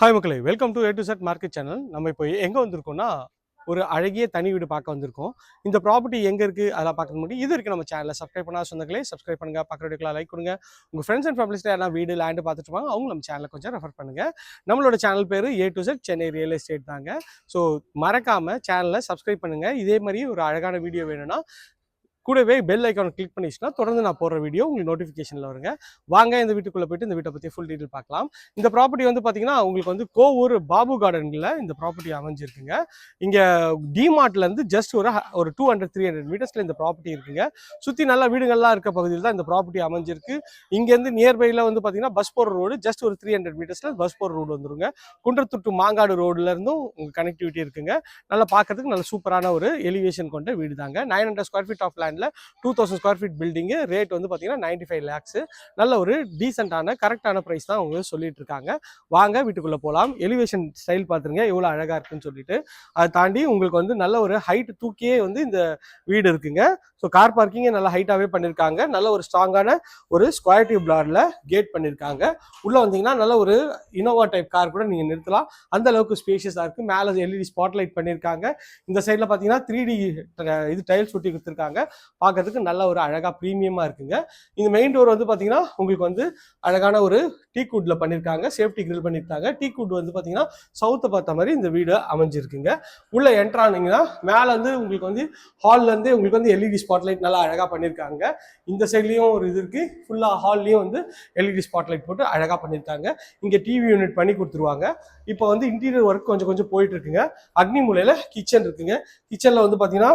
Hi மக்களே welcome to A to Z market channel நம்ம இப்போ எங்கே வந்திருக்கோம்னா ஒரு அழகிய தனி வீடு பார்க்க வந்திருக்கோம். இந்த ப்ராப்பர்ட்டி எங்கே இருக்குது அதெல்லாம் பார்க்க முடியும். இது இருக்குது நம்ம சேனலில் சப்ஸ்கிரைப் பண்ணா சொந்தங்களே சப்ஸ்கிரைப் பண்ணுங்கள் பக்கத்து லைக் கொடுங்க. உங்கள் ஃப்ரெண்ட்ஸ் அண்ட் ஃபேமிலிஸ்ட்டு யாரா வீடு லேண்டு பார்த்துட்டு வாங்க அவங்க நம்ம சேனலை கொஞ்சம் ரெஃபர் பண்ணுங்க. நம்மளோட சேனல் பேர் A to Z Chennai real estate தாங்க. ஸோ மறக்காமல் சேனலை சப்ஸ்கிரைப் பண்ணுங்கள் இதே மாதிரி ஒரு அழகான வீடியோ வேணும்னா கூடவே பெல் ஐக்கான் கிளிக் பண்ணிச்சுன்னா தொடர்ந்து நான் போடுற வீடியோ உங்களுக்கு நோட்டிஃபிகேஷனில் வருங்க. வாங்க இந்த வீட்டுக்குள்ளே போயிட்டு இந்த வீட்டை பற்றி ஃபுல் டீட்டெயில் பார்க்கலாம். இந்த ப்ராப்பர்ட்டி வந்து பார்த்தீங்கன்னா உங்களுக்கு வந்து கோவூர் பாபு கார்டனில் இந்த ப்ராப்பர்ட்டி அமைஞ்சிருக்குங்க. இங்கே டிமார்ட்லேருந்து ஜஸ்ட் ஒரு ஒரு டூ ஹண்ட்ரட் த்ரீ ஹண்ட்ரட் மீட்டர்ஸில் இந்த ப்ராப்பர்ட்டி இருக்குங்க. சுற்றி நல்லா வீடுகள்லாம் இருக்க பகுதியில் தான் இந்த ப்ராப்பர்ட்டி அமைஞ்சிருக்கு. இங்கேருந்து நியர்பையில் வந்து பார்த்தீங்கன்னா பஸ் போகிற ரோடு ஜஸ்ட் ஒரு த்ரீ ஹண்ட்ரட் மீட்டர்ஸில் பஸ் போகிற ரோடு வந்துருங்க. குன்றத்துட்டு மாங்காடு ரோடுலேருந்தும் உங்கள் கனெக்டிவிட்டி இருக்குங்க. நல்லா பார்க்கறதுக்கு நல்ல சூப்பரான ஒரு எலிவேஷன் கொண்ட வீடு தாங்க nine hundred square feet of land லேண்டில் டூ தௌசண்ட் ஸ்கொயர் ஃபீட் பில்டிங்கு ரேட் வந்து பார்த்தீங்கன்னா நைன்டி ஃபைவ் லேக்ஸு நல்ல ஒரு டீசெண்டான கரெக்டான ப்ரைஸ் தான் அவங்க சொல்லிட்டு இருக்காங்க வாங்க வீட்டுக்குள்ளே போகலாம் எலிவேஷன் ஸ்டைல் பார்த்துருங்க எவ்வளோ அழகாக இருக்குன்னு சொல்லிட்டு. அதை தாண்டி உங்களுக்கு வந்து நல்ல ஒரு ஹைட் தூக்கியே வந்து இந்த வீடு இருக்குங்க. ஸோ கார் பார்க்கிங்கே நல்ல ஹைட்டாகவே பண்ணியிருக்காங்க நல்ல ஒரு ஸ்ட்ராங்கான ஒரு ஸ்கொயர் டியூப் பிளாரில் கேட் பண்ணியிருக்காங்க உள்ளே வந்தீங்கன்னா நல்ல ஒரு இனோவா டைப் கார் கூட நீங்கள் நிறுத்தலாம். அந்த அளவுக்கு ஸ்பேஷியஸாக இருக்குது மேலே எல்இடி ஸ்பாட்லைட் பண்ணியிருக்காங்க இந்த சைடில் பார்த்தீங்கன்னா த்ரீ டி இது டைல்ஸ் ஒட்டி கொடுத்துருக்காங்க. பார்க்கறதுக்கு நல்ல ஒரு அழகாக ப்ரீமியமாக இருக்குங்க. இந்த மெயின் டோர் வந்து பார்த்தீங்கன்னா உங்களுக்கு வந்து அழகான ஒரு டீ குட்டில் பண்ணியிருக்காங்க சேஃப்டி கிரில் பண்ணியிருக்காங்க டீ குட் வந்து பார்த்தீங்கன்னா சவுத்தை பார்த்த மாதிரி இந்த வீடு அமைஞ்சிருக்குங்க. உள்ளே என்ட்ரானீங்கன்னா மேலே வந்து உங்களுக்கு வந்து ஹால்லேருந்து உங்களுக்கு வந்து எல்இடி ஸ்பாட்லைட் நல்லா அழகாக பண்ணியிருக்காங்க இந்த சைட்லேயும் ஒரு இது இருக்குது ஃபுல்லாக ஹால்லையும் வந்து எல்இடி ஸ்பாட்லைட் போட்டு அழகாக பண்ணியிருக்காங்க இங்கே டிவி யூனிட் பண்ணி கொடுத்துருவாங்க. இப்போ வந்து இன்டீரியர் ஒர்க் கொஞ்சம் கொஞ்சம் போயிட்டு இருக்குங்க. அக்னி மூலையில் கிச்சன் இருக்குங்க. கிச்சனில் வந்து பார்த்தீங்கன்னா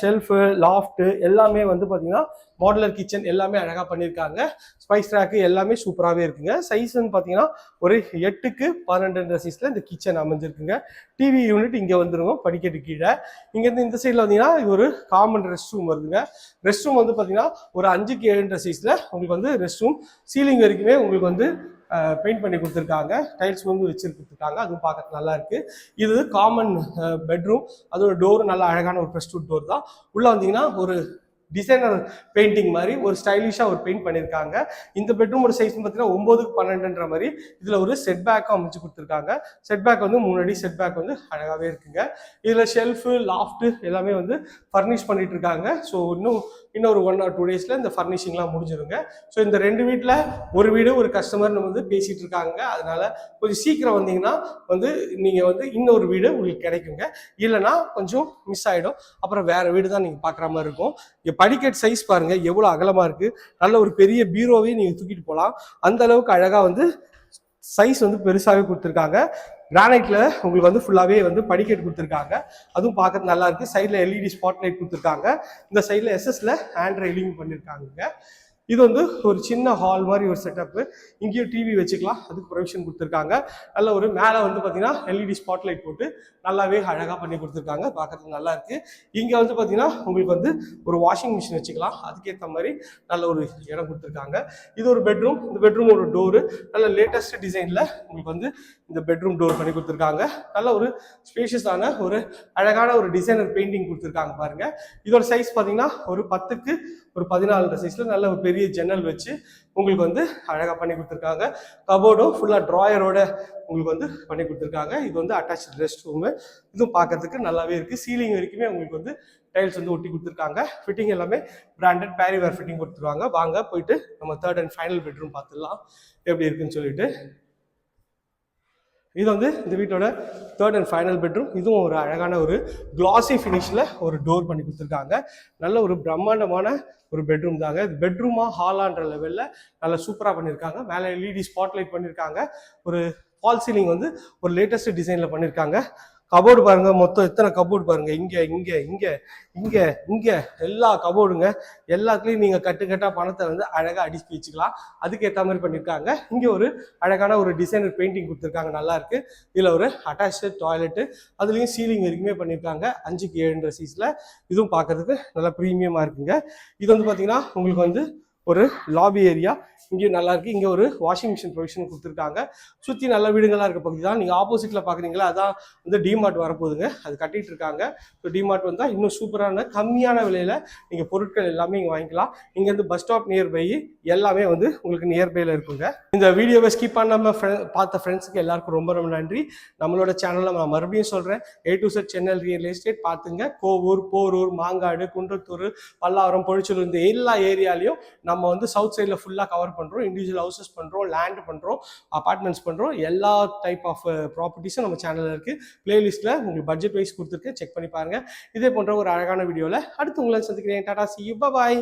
ஷெல்ஃபு லாஃப்ட்டு எல்லாமே வந்து பார்த்தீங்கன்னா மாடுலர் கிச்சன் எல்லாமே அழகாக பண்ணியிருக்காங்க ஸ்பைஸ் ரேக்கு எல்லாமே சூப்பராகவே இருக்குங்க. சைஸ்ன்னு பார்த்தீங்கன்னா ஒரு எட்டுக்கு பன்னெண்டுன்ற சைஸில் இந்த கிச்சன் அமைஞ்சிருக்குங்க. டிவி யூனிட் இங்கே வந்துருங்க படிக்கட்டு கீழே. இங்கேருந்து இந்த சைடில் வந்தீங்கன்னா இது ஒரு காமன் ரெஸ்ட் ரூம் வருதுங்க. ரெஸ்ட் ரூம் வந்து பார்த்தீங்கன்னா ஒரு அஞ்சுக்கு ஏழுன்ற சைஸில் உங்களுக்கு வந்து ரெஸ்ட் ரூம் சீலிங் வரைக்குமே உங்களுக்கு வந்து பெயிண்ட் பண்ணி கொடுத்துருக்காங்க. டைல்ஸ் வந்து வச்சு கொடுத்துருக்காங்க. அதுவும் பார்க்க நல்லா இருக்கு. இது காமன் பெட்ரூம் அதோட டோர் நல்லா அழகான ஒரு ப்ரெஸ்டூட் டோர் தான். உள்ளே வந்தீங்கன்னா ஒரு டிசைனர் பெயிண்டிங் மாதிரி ஒரு ஸ்டைலிஷாக ஒரு பெயிண்ட் பண்ணியிருக்காங்க இந்த பெட்ரூமோட சைஸ் பார்த்தீங்கன்னா ஒம்போதுக்கு பன்னெண்டுன்ற மாதிரி இதில் ஒரு செட் பேக்கும் அமைச்சு கொடுத்துருக்காங்க. செட் பேக் வந்து முன்னாடி செட் பேக் வந்து அழகாகவே இருக்குங்க. இதில் ஷெல்ஃபு லாஃப்ட்டு எல்லாமே வந்து ஃபர்னிஷ் பண்ணிட்டு இருக்காங்க ஸோ இன்னும் இன்னொரு ஒன் ஆர் டூ டேஸில் இந்த ஃபர்னிஷிங்லாம் முடிஞ்சிருங்க. ஸோ இந்த ரெண்டு வீட்டில் ஒரு வீடு ஒரு கஸ்டமர்னு வந்து பேசிகிட்டு இருக்காங்க அதனால கொஞ்சம் சீக்கிரம் வந்தீங்கன்னா வந்து நீங்கள் வந்து இன்னொரு வீடு உங்களுக்கு கிடைக்குங்க. இல்லைன்னா கொஞ்சம் மிஸ் ஆகிடும் அப்புறம் வேறு வீடு தான் நீங்கள் பார்க்குற மாதிரி இருக்கும். இங்கே படிக்கட் சைஸ் பாருங்கள் எவ்வளோ அகலமாக இருக்குது நல்ல ஒரு பெரிய பீரோவே நீங்கள் தூக்கிட்டு போகலாம் அந்த அளவுக்கு அழகாக வந்து சைஸ் வந்து பெருசாகவே கொடுத்துருக்காங்க. கிரானைட்ல உங்களுக்கு வந்து ஃபுல்லாகவே வந்து படிக்கட் கொடுத்துருக்காங்க. அதுவும் பார்க்கறது நல்லா இருக்கு. சைடில் எல்இடி ஸ்பாட் லைட் கொடுத்துருக்காங்க. இந்த சைடில் எஸ்எஸ்ல ஹேண்ட் ரெயிலிங் பண்ணியிருக்காங்க இது வந்து ஒரு சின்ன ஹால் மாதிரி ஒரு செட்டப்பு இங்கேயும் டிவி வச்சுக்கலாம். அதுக்கு ப்ரொவிஷன் கொடுத்துருக்காங்க. நல்ல ஒரு மேலே வந்து பார்த்தீங்கன்னா எல்இடி ஸ்பாட் லைட் போட்டு நல்லாவே அழகாக பண்ணி கொடுத்துருக்காங்க. பார்க்கறதுக்கு நல்லா இருக்கு. இங்கே வந்து பார்த்தீங்கன்னா உங்களுக்கு வந்து ஒரு வாஷிங் மிஷின் வச்சுக்கலாம். அதுக்கேற்ற மாதிரி நல்ல ஒரு இடம் கொடுத்துருக்காங்க. இது ஒரு பெட்ரூம் இந்த பெட்ரூம் ஒரு டோரு நல்ல லேட்டஸ்ட் டிசைனில் உங்களுக்கு வந்து இந்த பெட்ரூம் டோர் பண்ணி கொடுத்துருக்காங்க. நல்ல ஒரு ஸ்பேஷியஸான ஒரு அழகான ஒரு டிசைனர் பெயிண்டிங் கொடுத்துருக்காங்க பாருங்கள் இதோட சைஸ் பார்த்தீங்கன்னா ஒரு பத்துக்கு ஒரு பதினாலு சைஸில் நல்ல ஒரு பெரிய ஜன்னல் வச்சு உங்களுக்கு வந்து அழகாக பண்ணி கொடுத்துருக்காங்க. கபோர்டும் ஃபுல்லாக ட்ராயரோட உங்களுக்கு வந்து பண்ணி கொடுத்துருக்காங்க. இது வந்து அட்டாச் ரெஸ்ட் ரூமு இதுவும் பார்க்கறதுக்கு நல்லாவே இருக்குது சீலிங் வரைக்குமே உங்களுக்கு வந்து டைல்ஸ் வந்து ஒட்டி கொடுத்துருக்காங்க. ஃபிட்டிங் எல்லாமே பிராண்டட் பேரிவேர் ஃபிட்டிங் கொடுத்துருவாங்க. வாங்க போயிட்டு நம்ம தேர்ட் அண்ட் ஃபைனல் பெட்ரூம் பார்த்துடலாம். எப்படி இருக்குன்னு சொல்லிட்டு. இது வந்து இந்த வீட்டோட தேர்ட் அண்ட் ஃபைனல் பெட்ரூம் இதுவும் ஒரு அழகான ஒரு கிளாசி ஃபினிஷில் ஒரு டோர் பண்ணி கொடுத்துருக்காங்க. நல்ல ஒரு பிரம்மாண்டமான ஒரு பெட்ரூம் தாங்க. இது பெட்ரூமா ஹாலான்ற லெவலில் நல்லா சூப்பராக பண்ணியிருக்காங்க மேலே எல்இடி ஸ்பாட்லைட் பண்ணியிருக்காங்க ஒரு ஃபால் சீலிங் வந்து ஒரு லேட்டஸ்ட் டிசைனில் பண்ணியிருக்காங்க கபோர்டு பாருங்க மொத்தம் எத்தனை கபோர்டு பாருங்க. இங்க இங்க இங்க இங்க இங்க எல்லா கபோர்டுங்க எல்லாத்துலயும் நீங்க கட்டு கட்டாக பணத்தை வந்து அழகா அடிச்சு வச்சுக்கலாம். அதுக்கேற்ற மாதிரி பண்ணியிருக்காங்க இங்க ஒரு அழகான ஒரு டிசைனர் பெயிண்டிங் கொடுத்துருக்காங்க நல்லா இருக்கு. இதுல ஒரு அட்டாச்சு டாய்லெட்டு அதுலயும் சீலிங் வரைக்குமே பண்ணியிருக்காங்க அஞ்சுக்கு ஏழுன்ற சீஸ்ல இதுவும் பார்க்கறதுக்கு நல்லா ப்ரீமியமா இருக்குங்க. இது வந்து பாத்தீங்கன்னா உங்களுக்கு வந்து ஒரு லாபி ஏரியா இங்கேயும் நல்லா இருக்கு. இங்கே ஒரு வாஷிங் மிஷின் ப்ரொவிஷன் கொடுத்துருக்காங்க. சுற்றி நல்ல வீடுகளாக இருக்க பகுதி தான். நீங்கள் ஆப்போசிட்டில் பார்க்குறீங்களா அதான் வந்து டிமார்ட் வரப்போகுதுங்க. அது கட்டிட்டு இருக்காங்க. ஸோ டிமார்ட் வந்தால் இன்னும் சூப்பரான கம்மியான விலையில் நீங்கள் பொருட்கள் எல்லாமே இங்கே வாங்கிக்கலாம். இங்கேருந்து பஸ் ஸ்டாப் நியர்பை எல்லாமே வந்து உங்களுக்கு நியர்பையில் இருக்குங்க. இந்த வீடியோவை ஸ்கிப் பண்ணாமல் பார்த்த ஃப்ரெண்ட்ஸுக்கு எல்லாருக்கும் ரொம்ப ரொம்ப நன்றி. நம்மளோட சேனலில் நான் மறுபடியும் சொல்கிறேன் A to Z Chennai real estate பார்த்துங்க. கோவூர் போரூர் மாங்காடு குன்றத்தூர் பல்லாவரம் பொழிச்சலூர் இந்த எல்லா ஏரியாலையும் நம்ம வந்து சவுத் சைடில் ஃபுல்லாக கவர் பண்ணுறோம் இண்டிவிஜுவல் ஹவுசஸ் பண்ணுறோம் லேண்ட் பண்ணுறோம் அபார்ட்மெண்ட்ஸ் பண்ணுறோம் எல்லா டைப் ஆஃப் ப்ராப்பர்ட்டிஸும் நம்ம சேனலில் இருக்குது பிளேலிஸ்ட்டில் உங்களுக்கு பட்ஜெட் வைஸ் கொடுத்துருக்கு செக் பண்ணி பாருங்கள் இதே போன்ற ஒரு அழகான வீடியோவில் அடுத்து உங்களை சந்திக்கிறேன். டாடா சி பாய்